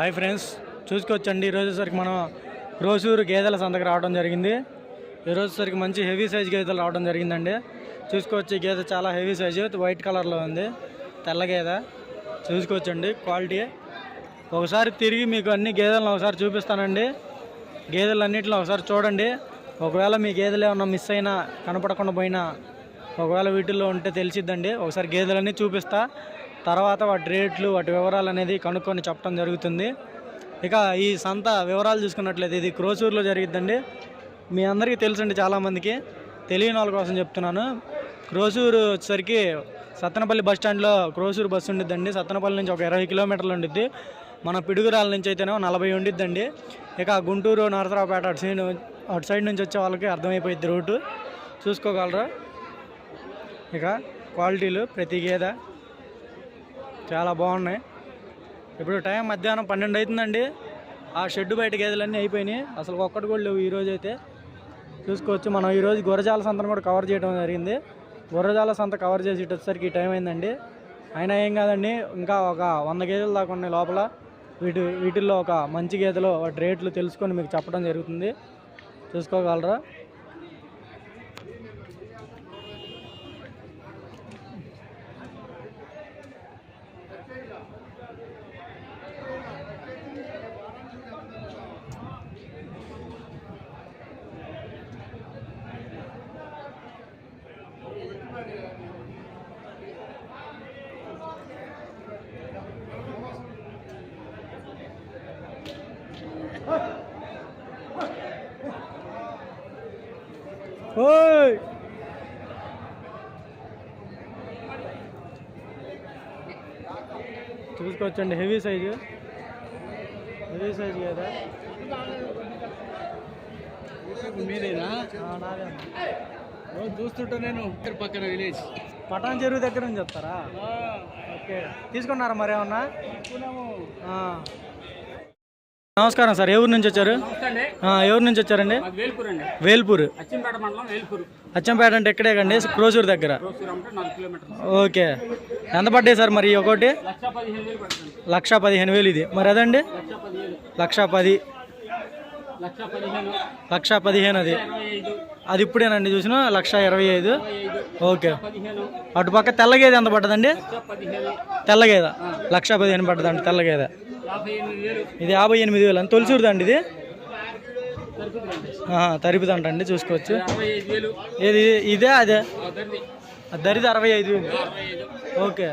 Hi friends చూసుకోవచ్చండి. ఈరోజుసరికి మనం రోజూరు గేదెల సంతకు రావడం జరిగింది. ఈరోజుసరికి మంచి హెవీ సైజ్ గేదెలు రావడం జరిగిందండి. చూసుకోవచ్చు గేదె చాలా హెవీ సైజు వైట్ కలర్లో ఉంది తెల్ల గేదె. చూసుకోవచ్చండి క్వాలిటీ. ఒకసారి తిరిగి మీకు అన్ని గేదెలను ఒకసారి చూపిస్తానండి. గేదెలు ఒకసారి చూడండి. ఒకవేళ మీ గేదెలు ఏమన్నా మిస్ అయినా కనపడకుండా పోయినా ఒకవేళ వీటిల్లో ఉంటే తెలిసిద్దండి. ఒకసారి గేదెలన్నీ చూపిస్తా. తర్వాత వాటి రేట్లు వాటి వివరాలు అనేది కనుక్కొని చెప్పడం జరుగుతుంది. ఇక ఈ సంత వివరాలు చూసుకున్నట్లయితే ఇది క్రోసూరులో జరిగిద్దండి. మీ అందరికీ తెలుసండి చాలామందికి. తెలియని వాళ్ళ కోసం చెప్తున్నాను. క్రోసూరు వచ్చేసరికి సత్తనపల్లి బస్ స్టాండ్లో క్రోసూరు బస్సు ఉండిద్దండి. సత్తనపల్లి నుంచి ఒక ఇరవై కిలోమీటర్లు ఉండిద్ది. మన పిడుగురాల నుంచి అయితేనే నలభై ఉండిద్దండి. ఇక గుంటూరు నరసరావుపేట అటు సైడ్ అటు సైడ్ నుంచి వచ్చే వాళ్ళకి అర్థమైపోయింది రూటు. చూసుకోగలరా? ఇక క్వాలిటీలు ప్రతి గేద. చాలా బాగున్నాయి. ఇప్పుడు టైం మధ్యాహ్నం పన్నెండు అవుతుందండి. ఆ షెడ్ బయట గేదెలన్నీ అయిపోయినాయి. అసలు ఒక్కటి కూడా లేవు ఈరోజు అయితే చూసుకోవచ్చు మనం ఈరోజు గురజాల సంతను కూడా కవర్ చేయడం జరిగింది. గుర్రజాల సంత కవర్ చేసి వచ్చేసరికి ఈ టైం అయిందండి. అయినా ఏం కాదండి ఇంకా ఒక వంద గేదెలు దాకా ఉన్నాయి లోపల. వీటి వీటిల్లో ఒక మంచి గేదెలు వాటి రేట్లు తెలుసుకొని మీకు చెప్పడం జరుగుతుంది. చూసుకోగలరా? చూసుకోవచ్చండి. హెవీ సైజు హెవీ సైజు కదా. రోజు చూస్తుంటా నేను పక్కన విలేజ్. పటాన్ చెరువు దగ్గర నుంచి చెప్తారా ఓకే. తీసుకున్నారా మరి ఏమన్నా? ఆ. నమస్కారం సార్. ఏ ఊరు నుంచి వచ్చారు? ఊరు నుంచి వచ్చారండి? వేల్పూర్ అచ్చింపేట అంటే ఎక్కడే కండి క్రోసూరు దగ్గర. ఓకే. ఎంత పడ్డాయి సార్ మరి ఒకటి? లక్ష పదిహేను వేలు ఇది. మరి అదండి? లక్ష పది. లక్ష పదిహేను. అది. అది ఇప్పుడేనండి చూసిన లక్ష ఇరవై ఐదు. ఓకే. పదిహేను. అటు పక్క తెల్లగేది ఎంత పడ్డదండి? తెల్లగేద. లక్ష పదిహేను పడ్డదండి తెల్లగేద. ఇది యాభై ఎనిమిది వేలు. అని తొలిసూరుదండి ఇది? తరిపిదంట అండి చూసుకోవచ్చు. ఏది ఇదే అదే? దరిది అరవై ఐదు వేలు. ఓకే.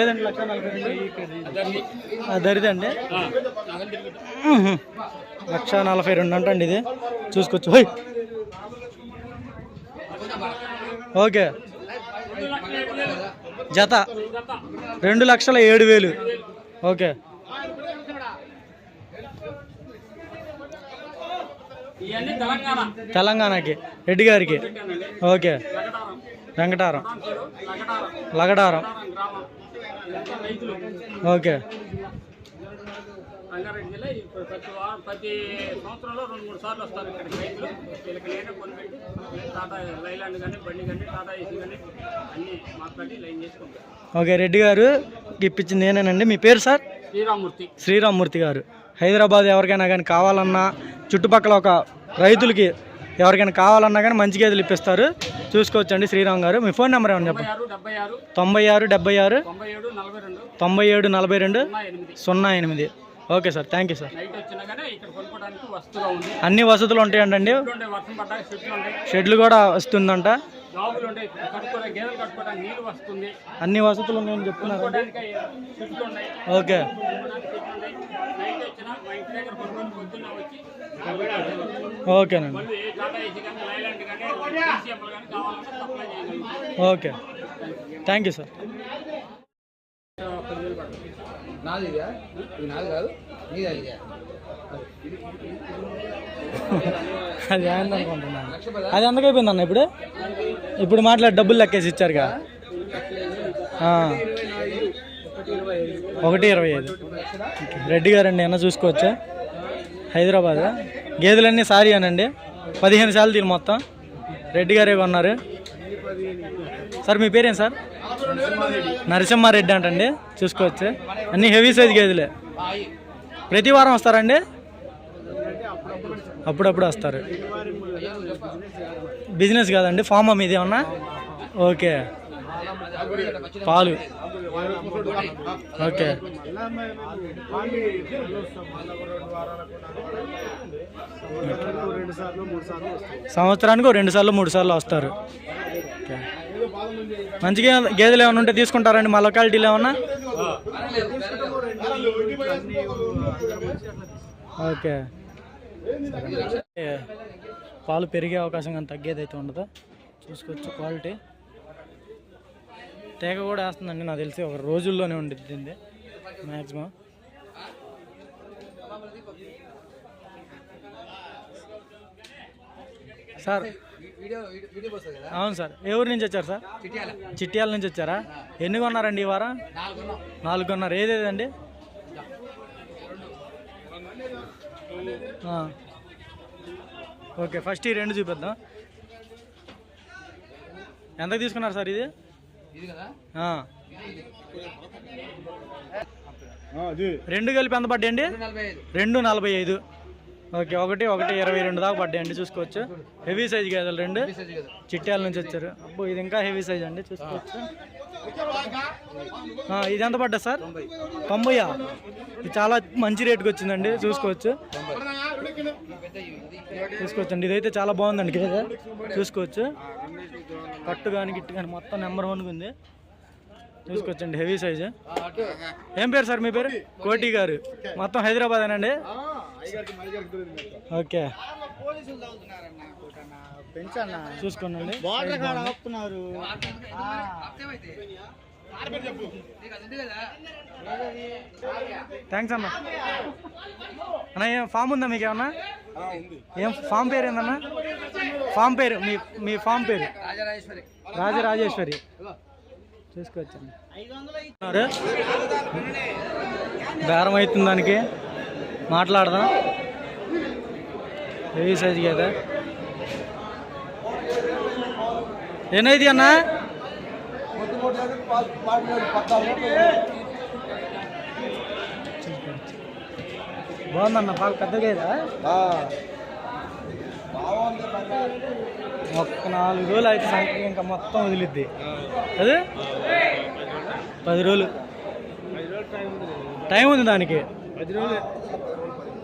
ఏదండి లక్ష నలభై రెండు? అదర్ది అండి? దరిదండి లక్ష నలభై రెండు అంటండి ఇది. చూసుకోవచ్చు. ఓకే. జత. రెండు లక్షల ఏడు వేలు. ఓకే ఇవన్నీ తెలంగాణ తెలంగాణకి రెడ్డి గారికి ఓకే లగడారం వెంకటారం పేరు లగడారం లగడారం గ్రామం ఇదంతా రైతులు ఓకే రంగారెడ్డి జిల్లా ప్రతి ప్రతి సంవత్సరంలో రెండు మూడు సార్లు వస్తారు ఇక్కడికి రైతులు వీళ్ళకి నేనే కొనిపెట్టి టాటా లైలాండ్ కానీ బండి కానీ టాటా ఏసీ కానీ అన్నీ మాట్లాడి లైన్ చేసుకుంటారు. ఓకే రెడ్డి గారు ఇప్పించింది నేనేనండి. మీ పేరు సార్? శ్రీరామూర్తి శ్రీరామ్మూర్తి గారు. హైదరాబాద్ ఎవరికైనా కానీ కావాలన్నా చుట్టుపక్కల ఒక రైతులకి ఎవరికైనా కావాలన్నా కానీ మంచి గేదెలు ఇప్పిస్తారు. చూసుకోవచ్చండి శ్రీరామ్ గారు. మీ ఫోన్ నెంబర్ ఏమని చెప్పండి? తొంభై ఆరు డెబ్బై ఆరు. తొంభై ఏడు నలభై రెండు. సున్నా ఎనిమిది. Okay sir thank you sir. Night వచ్చినా కానీ ఇక్కడ కొనుక్కోవడానికి వస్తుగా ఉంది అన్ని వసతులు ఉంటాయండి చెట్లు ఉంటాయి వర్షం పడ్డాక చెట్లు ఉంటాయి. షెడ్లు కూడా వస్తుందంట. జాబులు ఉంటాయి కట్టుకోవడానికి గేదెలు కట్టుకోవడానికి నీరు వస్తుంది. అన్ని వసతులు ఉన్నాయని చెప్తున్నారండి కొనుక్కోవడానికి చెట్లు ఉన్నాయి. ఓకే. కొనుక్కోవడానికి చెట్లు ఉన్నాయి నైట్ వచ్చినా మా ఇంటి దగ్గర కొనుక్కొని పొద్దున్న వచ్చి ఓకేనండి మళ్ళీ ఏ టాటా ఏసీ కానీ లైలాండ్ కానీ డీసీఎంలు కానీ కావాలంటే సప్లై చేయగలుగుతాం. ఓకే. Thank you sir. నాది ఇదా? నాది కాదు నీది అది అది అనుకుంటున్నాను. అది ఎందుకు అయిపోయింది అన్న ఇప్పుడు? ఇప్పుడు మాట్లాడి డబ్బులు లెక్కేసి ఇచ్చారుగా. ఒకటి ఇరవై ఐదు. రెడ్డి గారండి అన్న చూసుకోవచ్చా? హైదరాబాద్? గేదెలన్నీ సారీ అనండి పదిహేను సార్లు తీరు మొత్తం. రెడ్డి గారే కొన్నారు. సార్ మీ పేరేం సార్? నరసింహారెడ్డి అంటండి. చూసుకోవచ్చు. అన్ని హెవీ సైజ్ గేదెలే. ప్రతి వారం వస్తారండి? అప్పుడప్పుడు వస్తారు. బిజినెస్ కాదండి ఫామ్ మీది ఏమన్నా? ఓకే. పాలు. ఓకే. సంవత్సరానికి రెండు సార్లు మూడు సార్లు వస్తారు. ఓకే. మంచిగా గేదెలు ఏమైనా ఉంటే తీసుకుంటారండి. మా లొకాలిటీలో ఏమన్నా? ఓకే. పాలు పెరిగే అవకాశం కానీ తగ్గేది అయితే ఉండదు? చూసుకోవచ్చు క్వాలిటీ. తేగ కూడా వేస్తుందండి. నాకు తెలిసి ఒక రోజుల్లోనే ఉండిద్ది దీన్ని మ్యాక్సిమం సార్ వీడియో వీడియో వస్తుంది కదా? అవును సార్. ఏ ఊరు నుంచి వచ్చారు సార్? చిట్యాల. నుంచి వచ్చారా? ఎన్ని కొన్నారండి ఈ వారం? నాలుగు నాలుగు కొన్నారు ఏదేదండి? ఆ. ఓకే ఫస్ట్ ఈ రెండు చూపిద్దాం. ఎంత తీసుకున్నారు సార్ ఇది? ఇది కదా? ఆ. రెండు కలిపి ఎంత పడ్డాయండి? రెండు నలభై ఐదు. ఓకే ఒకటి ఒకటి ఇరవై రెండు దాకా పడ్డాయండి చూసుకోవచ్చు. హెవీ సైజ్ గేదెలు రెండు. చిట్యాల నుంచి వచ్చారు. అబ్బో ఇది ఇంకా హెవీ సైజ్ అండి చూసుకోవచ్చు. ఇది ఎంత పడ్డా సార్? తొంభైయా? ఇది చాలా మంచి రేటుకి వచ్చిందండి చూసుకోవచ్చు. చూసుకోవచ్చండి ఇదైతే చాలా బాగుందండి గేదె. చూసుకోవచ్చు. కట్టు కానీ గిట్టు కానీ మొత్తం నెంబర్ వన్గా ఉంది. చూసుకోవచ్చండి హెవీ సైజు ఏం పేరు సార్ మీ పేరు? కోటి. గారు. మొత్తం హైదరాబాద్ అండి ఓకే. చూసుకోండి. థ్యాంక్స్ అన్న. అన్న ఏం ఫామ్ ఉందా మీకు ఏమన్నా ఏం ఫామ్ పేరు ఏందన్నా? ఫామ్ పేరు మీ మీ ఫామ్ పేరు. రాజరాజేశ్వరి. చూసుకోవచ్చండి. బేరం అవుతుంది దానికి. మాట్లాడదాం. హెవీ సైజ్ కదా ఏనైది అన్న? బాగుందన్న బాగా పెద్దగా ఇదా? ఒక్క నాలుగు రోజులు అయితే సంఖ్య ఇంకా మొత్తం వదిలిద్ది. అదే? పది రోజులు. టైం ఉంది దానికి. పది రోజులు.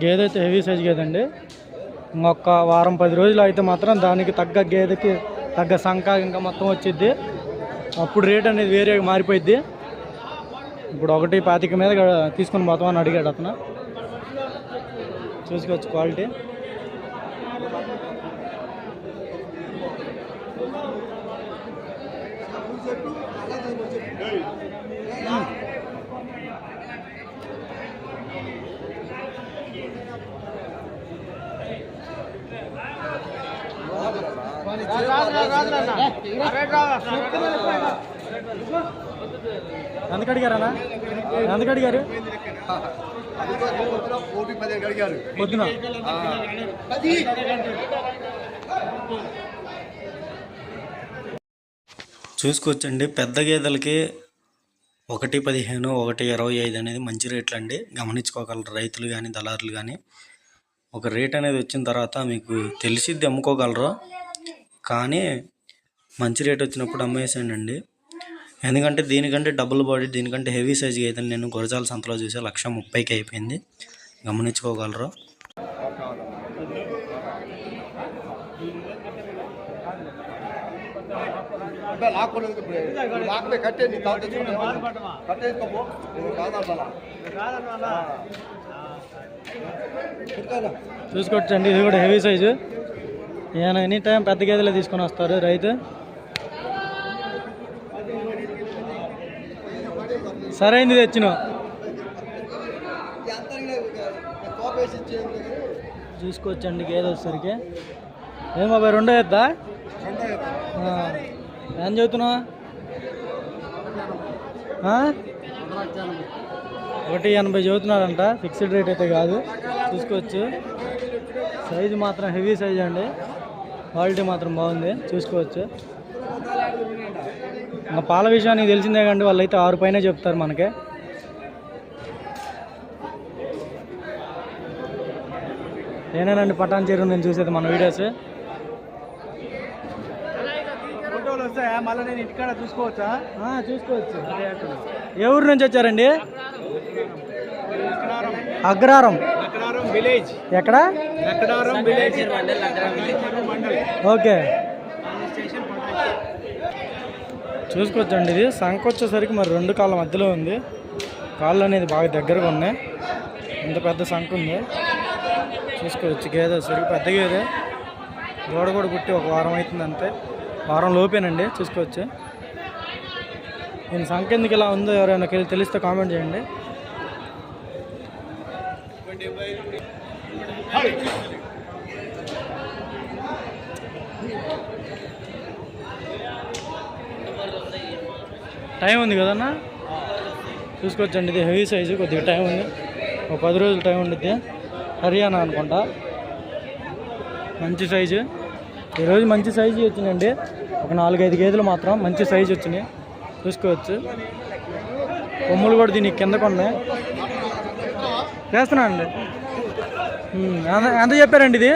గేదె అయితే హెవీ సైజ్ గేదె అండి. ఇంకొక వారం పది రోజులు అయితే మాత్రం దానికి తగ్గ గేదెకి తగ్గ సంఖ ఇంకా మొత్తం వచ్చిద్ది. అప్పుడు రేట్ అనేది వేరే మారిపోయిద్ది. ఇప్పుడు ఒకటి పాతిక మీద తీసుకొని పోతామని అని అడిగాడు అతను. చూసుకోవచ్చు క్వాలిటీ. ఎందుకు అడిగారన్నా ఎందుకు అడిగారు పొద్దున. చూసుకోవచ్చండి. పెద్ద గేదెలకి ఒకటి పదిహేను ఒకటి ఇరవై ఐదు అనేది మంచి రేట్లు అండి. గమనించుకోగలరు రైతులు కానీ దళారులు కానీ ఒక రేట్ అనేది వచ్చిన తర్వాత మీకు తెలిసిద్ది అమ్ముకోగలరు. కానీ మంచి రేట్ వచ్చినప్పుడు అమ్మేసేయండి అండి ఎందుకంటే దీనికంటే డబుల్ బాడీ దీనికంటే హెవీ సైజ్ అయితే నేను గురజాల సంతలో చూసే లక్ష ముప్పైకి అయిపోయింది. గమనించుకోగలరు. చూసుకోవచ్చండి ఇది కూడా హెవీ సైజు ఈయన ఎనీ టైం పెద్ద గేదెలే తీసుకొని వస్తారు రైతు. సరైంది తెచ్చిన. చూసుకోవచ్చండి గేదె వచ్చేసరికి. ఏం బాబాయ్ రెండో ఎద్దా? ఏం చదువుతున్నావు? ఒకటి ఎనభై చదువుతున్నారంట ఫిక్స్డ్ రేట్ అయితే కాదు. చూసుకోవచ్చు. సైజు మాత్రం హెవీ సైజ్ అండి. క్వాలిటీ మాత్రం బాగుంది. చూసుకోవచ్చు. ఇంకా పాల విషయానికి తెలిసిందే కండి వాళ్ళు అయితే ఆరు పైన చెప్తారు మనకి. నేనేనండి పటాన్ చెరువు నేను చూసేది మన వీడియోస్? ఫోటోలు వస్తాయా? మళ్ళీ నేను ఇంటికాడ చూసుకోవచ్చా? చూసుకోవచ్చు. ఏ ఊరు నుంచి వచ్చారండి? అగ్రారం విలేజ్. ఎక్కడ? విలేజ్. ఓకే. చూసుకోవచ్చండి ఇది. సంఖ వచ్చేసరికి మరి రెండు కాళ్ళ మధ్యలో ఉంది. కాళ్ళు అనేది బాగా దగ్గరగా ఉన్నాయి. ఇంత పెద్ద సంఖ ఉంది. చూసుకోవచ్చు. గేదె వచ్చేసరికి పెద్ద గేదె. దూడ కూడా పుట్టి ఒక వారం అవుతుంది అంతే. వారం లోపేనండి. చూసుకోవచ్చు. నేను సంఖ ఎందుకు ఇలా ఉందో ఎవరైనా తెలి- తెలిస్తే కామెంట్ చేయండి. టైం ఉంది కదన్నా? చూసుకోవచ్చండి ఇది హెవీ సైజు కొద్దిగా టైం ఉంది. ఒక పది రోజులు టైం ఉండిద్ది. హర్యానా అనుకుంటా. మంచి సైజు. ఈరోజు మంచి సైజు వచ్చిందండి ఒక నాలుగైదు గేదెలు మాత్రం మంచి సైజు వచ్చినాయి. చూసుకోవచ్చు. కొమ్ములు కూడా దీనికి కిందకు ఉన్నాయి. చేస్తున్నా అండి ఎంత చెప్పారండి ఇది?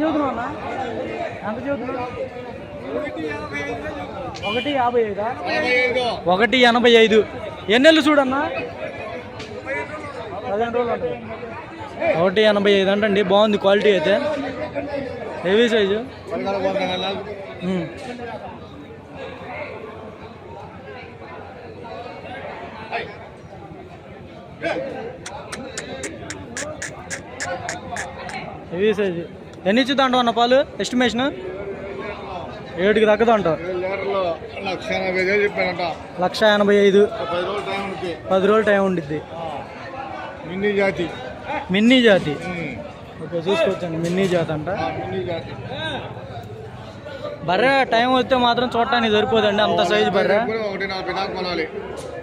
ఎంత చదువుతున్నావు అన్న ఎంత చదువుతున్నావు? ఒకటి యాభై ఐదా? ఒకటి ఎనభై ఐదు. ఎన్నెళ్ళు చూడన్నా? పదిహేను రోజులు ఉంటుంది. ఒకటి ఎనభై ఐదు అంటండి బాగుంది క్వాలిటీ అయితే. Heavy size. Heavy size. ఎన్ని ఇచ్చుద్దా అంటావు అన్న పాలు? ఎస్టిమేషన్ ఏడుకి తగ్గదు అంటావు? లీటర్లో లక్ష ఎనభై ఐదు. పది రోజులు టైం ఉండిద్ది. మిన్నీ జాతి. మిన్నీ జాతి. ఓకే చూసుకోవచ్చండి. మిన్నీ జాతి అంట. బర్రె టైం వస్తే మాత్రం చూడటానికి సరిపోదండి అంత సైజు బర్రె.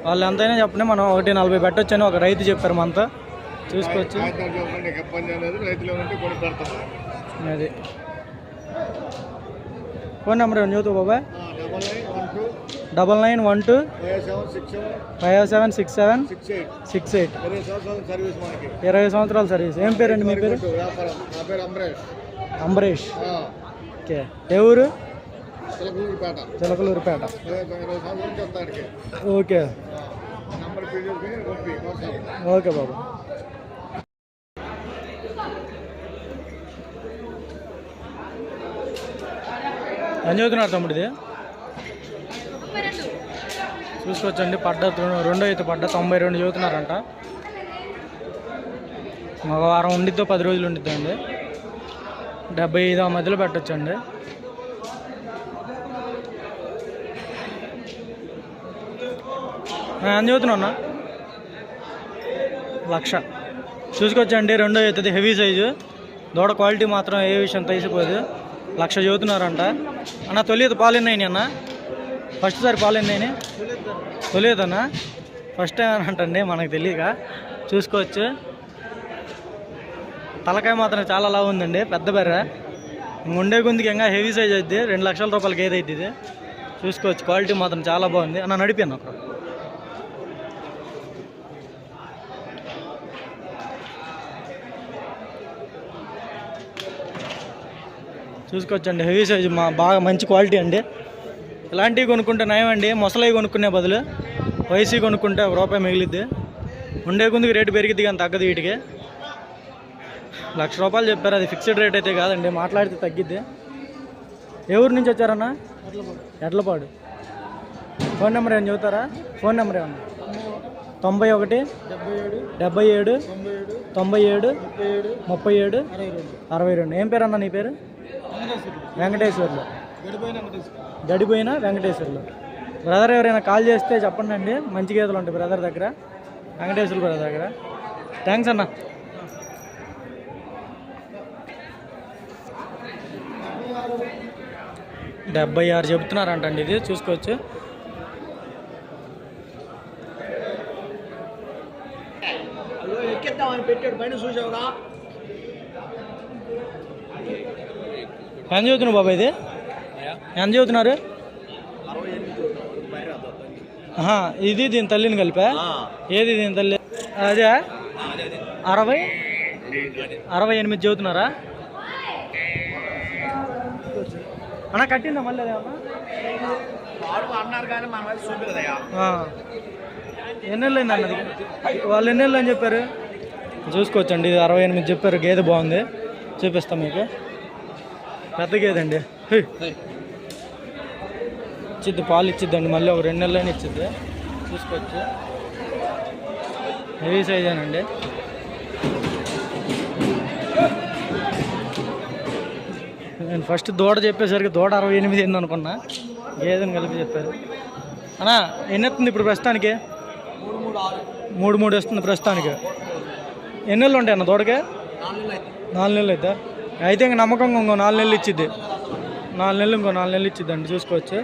వాళ్ళు ఎంతైనా చెప్పండి మనం ఒకటి నలభై పెట్టొచ్చని ఒక రైతు చెప్పారు మనతో చూసుకోవచ్చు. అది. ఫోన్ నెంబర్ ఏమన్నా చదువు బాబాయ్? Double nine one two. Five seven six seven. Five seven six seven. Six eight. ఇరవై సంవత్సరాల సర్వీస్ ఏం పేరండి మీ పేరు? అంబరేష్. ఓకే. ఏ ఊరు? చిలకలూరుపేట. ఓకే. ఓకే బాబు. ఏం చదువుతున్నారు తమ్ముడు ఇది చూసుకోవచ్చండి పడ్డ రెండో అయితే పడ్డ తొంభై రెండు చదువుతున్నారంట. ఒక వారం ఉండిద్దో పది రోజులు ఉండిద్దండి డెబ్బై ఐదో మధ్యలో పెట్టచ్చండి. ఏం చదువుతున్నా అన్న? లక్ష. చూసుకోవచ్చండి రెండో అవుతుంది హెవీ సైజు. దూడ క్వాలిటీ మాత్రం ఏ విషయం తీసిపోదు. లక్ష చదువుతున్నారంట. అన్న తొలియదు పాలు ఎన్ని అన్న. ఫస్ట్ సారి పాలు ఎన్ని అయినాయి ఫస్ట్ టైం అని అంటండి మనకు తెలియక. చూసుకోవచ్చు. తలకాయ మాత్రం చాలా లావు ఉందండి పెద్ద బెర్ర. ఉండే గుందికి ఇంకా హెవీ సైజ్ అయితే రెండు లక్షల రూపాయలకి ఏదైతే ఇది. చూసుకోవచ్చు. క్వాలిటీ మాత్రం చాలా బాగుంది. అన్న నడిపాను అక్కడ. చూసుకోవచ్చండి. హెవీ సైజు మా బాగా మంచి క్వాలిటీ అండి. ఇలాంటివి కొనుక్కుంటే నయమండి. ముసలవి కొనుక్కునే బదులు వయసు కొనుక్కుంటే ఒక రూపాయి మిగిలిద్ది. ఉండే కొందుకు రేటు పెరిగిద్ది కానీ తగ్గదు వీటికి. లక్ష రూపాయలు చెప్పారు. అది ఫిక్స్డ్ రేట్ అయితే కాదండి. మాట్లాడితే తగ్గిద్ది. ఏ ఊరు నుంచి వచ్చారన్నా? ఎడ్లపాడు. ఫోన్ నెంబర్ ఏమైనా చెబుతారా? ఫోన్ నెంబర్ ఏమన్నా? తొంభై ఒకటి డెబ్బై ఏడు తొంభై ఏడు ముప్పై ఏడు అరవై రెండు. ఏం పేరు అన్న నీ పేరు? వెంకటేశ్వర్లు. గడిపోయిన వెంకటేశ్వర్లు. బ్రదర్ ఎవరైనా కాల్ చేస్తే చెప్పండి అండి మంచి గేదెలు ఉంటాయి బ్రదర్ దగ్గర. వెంకటేశ్వర బ్రదర్ దగ్గర. థ్యాంక్స్ అన్న. డెబ్బై ఆరు చెబుతున్నారంటండి ఇది. చూసుకోవచ్చు. పెట్టాడు. పైన చూసావుగా ఎంత చదువుతున్నావు బాబా ఇది? ఎంత చదువుతున్నారు? ఇది దీని తల్లిని కలిపా? ఏది దీని తల్లి? అదే? అరవై? అరవై ఎనిమిది చదువుతున్నారా? అన్న కట్టిందా మళ్ళీ అన్నారు కానీ ఎన్నెళ్ళు అయింది అన్నది? వాళ్ళు ఎన్నెళ్ళు అని చెప్పారు? చూసుకోవచ్చండి ఇది అరవై ఎనిమిది చెప్పారు గేదె బాగుంది. చూపిస్తాం మీకు. పెద్ద గేదె అండి హే. ఇచ్చిద్ది పాలు ఇచ్చిద్దండి మళ్ళీ ఒక రెండు నెలలైనా ఇచ్చిద్ది. చూసుకోవచ్చు. హెవీ సైజేనండి నేను ఫస్ట్ దూడ చెప్పేసరికి దూడ అరవై ఎనిమిది అయింది అనుకున్నా. గేదెని కలిపి చెప్పారు. అన్నా ఎన్ని వస్తుంది ఇప్పుడు ప్రస్తుతానికి? మూడు మూడు వస్తుంది ప్రస్తుతానికి. ఎన్ని నెలలు ఉంటాయి అన్న దూడకే? నాలుగు నెలలు అయితే. అయితే ఇంక నమ్మకంగా ఇంకో నాలుగు నెలలు ఇచ్చిద్ది. నాలుగు నెలలు ఇంకో నాలుగు నెలలు ఇచ్చిద్దండి చూసుకోవచ్చు.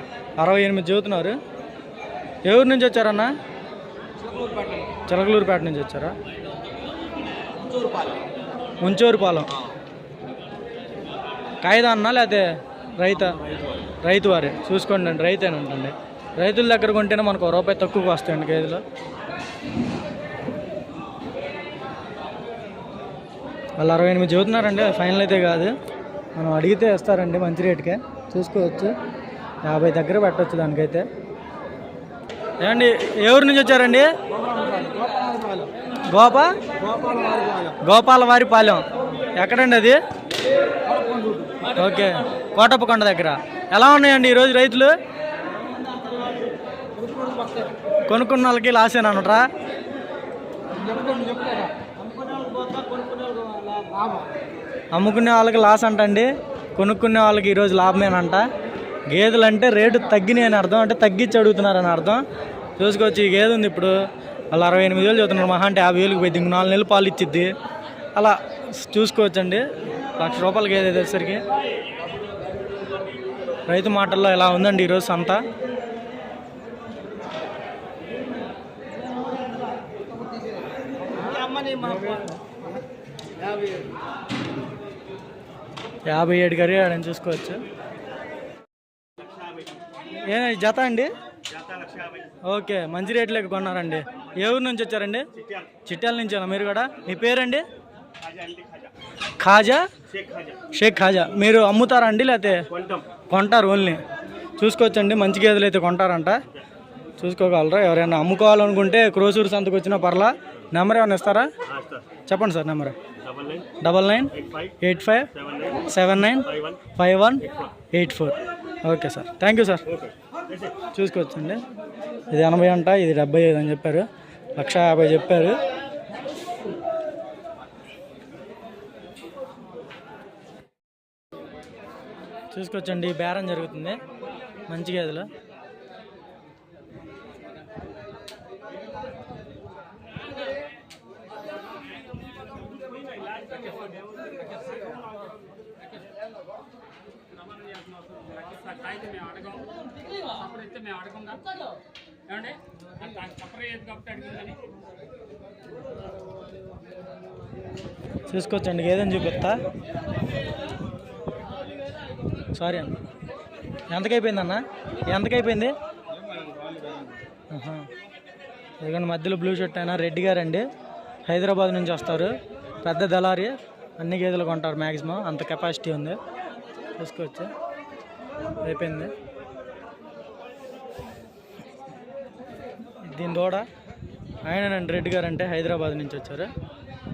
అరవై ఎనిమిది చదువుతున్నారు. ఎవరి నుంచి వచ్చారన్నా? చిలకలూరుపేట నుంచి వచ్చారా? ముంచూరుపాలెం. కాయిదా అన్నా లేకపోతే రైత? రైతు వారే చూసుకోండి అండి రైతేనంటండి. రైతుల దగ్గర కొంటేనే మనకు ఒక రూపాయి తక్కువకి వస్తాయండి కేజీలో వాళ్ళు అరవై ఎనిమిది చదువుతున్నారండి ఫైనల్ అయితే కాదు. మనం అడిగితే ఇస్తారండి మంచి రేటుకే. చూసుకోవచ్చు. యాభై దగ్గర పెట్టవచ్చు దానికైతే. ఏమండి ఏ ఊరు నుంచి వచ్చారండి? గోపా? గోపాలవారిపాలెం. ఎక్కడండి అది? ఓకే. కోటప్పకొండ దగ్గర. ఎలా ఉన్నాయండి ఈరోజు రైతులు? కొనుక్కున్న వాళ్ళకి లాసేనట్రా అమ్ముకునే వాళ్ళకి లాస్ అంటండి కొనుక్కునే వాళ్ళకి ఈరోజు లాభమేనంట. గేదెలు అంటే రేటు తగ్గినాయి అని అర్థం అంటే తగ్గించి అడుగుతున్నారని అర్థం. చూసుకోవచ్చు ఈ గేదె ఉంది ఇప్పుడు. వాళ్ళు అరవై ఎనిమిది వేలు చదువుతున్నారు మహా అంటే యాభై వేలకు పోయింది నాలుగు నెలలు పాలు ఇచ్చిద్ది. అలా చూసుకోవచ్చండి లక్ష రూపాయల గేదె వచ్చేసరికి. రైతు మాటల్లో ఎలా ఉందండి ఈరోజు సంత? యాభై ఏడు కర్రీ ఆడని చూసుకోవచ్చు. ఏ జత అండి? ఓకే మంచి రేట్లోకి కొన్నారండి. ఏ ఊరు నుంచి వచ్చారండి? చిట్యాల నుంచి మీరు కూడా? మీ పేరండి? ఖాజా? షేక్ ఖాజా. మీరు అమ్ముతారా అండి లేకపోతే కొంటారు ఓన్లీ? చూసుకోవచ్చండి మంచి గేదెలు అయితే కొంటారంట. చూసుకోగలరా? ఎవరైనా అమ్ముకోవాలనుకుంటే క్రోసూరు సంతకు వచ్చినా పర్లా. నెంబర్ ఏమైనా ఇస్తారా? చెప్పండి sir number. Double nine. Eight five. Seven nine. Five one. Eight four. Okay sir. Thank you sir. చూసుకోవచ్చండి. ఇది ఎనభై అంట ఇది డెబ్బై ఐదు అని చెప్పారు. లక్ష యాభై చెప్పారు. చూసుకోవచ్చండి. బేరం జరుగుతుంది. మంచి గేదెలు సపరేట్ ఏమండి? సపరేట్ కాబట్టి అడిగిందని చూసుకోవచ్చండి గేదెని చూపిస్తా? సారీ అన్న. ఎంతకైపోయింది? అన్న ఎంతకైపోయింది ఎందుకంటే మధ్యలో బ్లూ షర్ట్ అయినా రెడ్డి గారండి. హైదరాబాద్ నుంచి వస్తారు. పెద్ద దళారి. అన్ని గేదెలు కొంటారు మ్యాక్సిమం అంత కెపాసిటీ ఉంది. చూసుకోవచ్చు. అయిపోయింది. దీని దూడ ఆయనండి రెడ్డి గారు అంటే హైదరాబాద్ నుంచి వచ్చారు.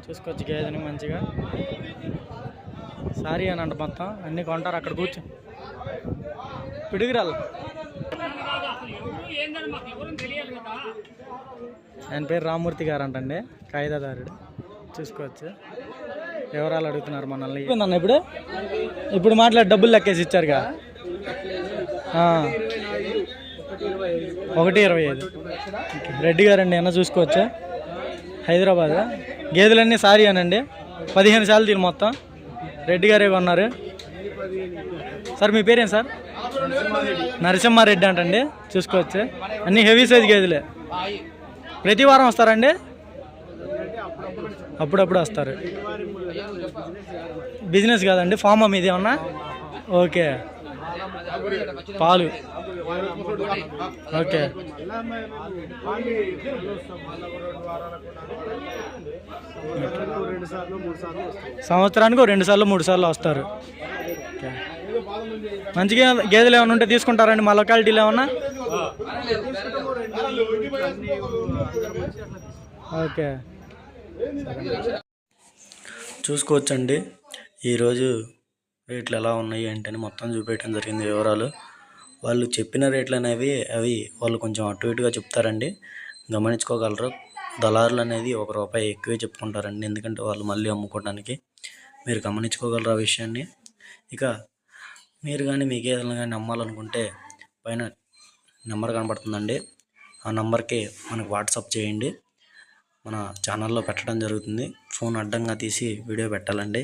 చూసుకోవచ్చు గేదెని మంచిగా. సారీ అని అంట మొత్తం. అన్నీ కొంటారు అక్కడ కూర్చో. పిడుగురాలు ఆయన పేరు రామూర్తి గారు అంటండి కాయిదాదారుడు చూసుకోవచ్చు. వివరాలు అడుగుతున్నారు మనల్ని. నన్ను ఇప్పుడు? ఇప్పుడు మాట్లాడి డబ్బులు లెక్కేసి ఇచ్చారుగా. ఒకటి ఇరవై ఐదు. రెడ్డి గారండి అన్న చూసుకోవచ్చా? హైదరాబాద్? గేదెలన్నీ సారీ అనండి పదిహేను సార్లు దీని మొత్తం. రెడ్డి గారే కొన్నారు. సార్ మీ పేరేం సార్? నరసింహారెడ్డి అంటండి. చూసుకోవచ్చు? అన్ని హెవీ సైజ్ గేదెలే. ప్రతి వారం వస్తారండి? అప్పుడప్పుడు వస్తారు. బిజినెస్ కాదండి ఫామ్ మీది ఏమన్నా? ఓకే. పాలు. ఓకే. సంవత్సరానికి రెండు సార్లు మూడు సార్లు వస్తారు. ఓకే. మంచిగా గేదెలు ఏమైనా ఉంటే తీసుకుంటారండి. మా లొకాలిటీలో ఏమన్నా? ఓకే. చూసుకోవచ్చండి. ఈరోజు రేట్లు ఎలా ఉన్నాయి ఏంటని మొత్తం చూపించడం జరిగింది వివరాలు. వాళ్ళు చెప్పిన రేట్లు అనేవి అవి వాళ్ళు కొంచెం అటు ఇటుగా చెప్తారండి. గమనించుకోగలరు. దళారులు అనేది ఒక రూపాయి ఎక్కువే చెప్పుకుంటారండి. ఎందుకంటే వాళ్ళు మళ్ళీ అమ్ముకోవడానికి. మీరు గమనించుకోగలరు ఆ విషయాన్ని. ఇక మీరు కానీ మీకు ఏదైనా కానీ అమ్మాలనుకుంటే పైన నెంబర్ కనబడుతుందండి. ఆ నెంబర్కి మనకు వాట్సాప్ చేయండి. మన ఛానల్లో పెట్టడం జరుగుతుంది. ఫోన్ అడ్డంగా తీసి వీడియో పెట్టాలండి.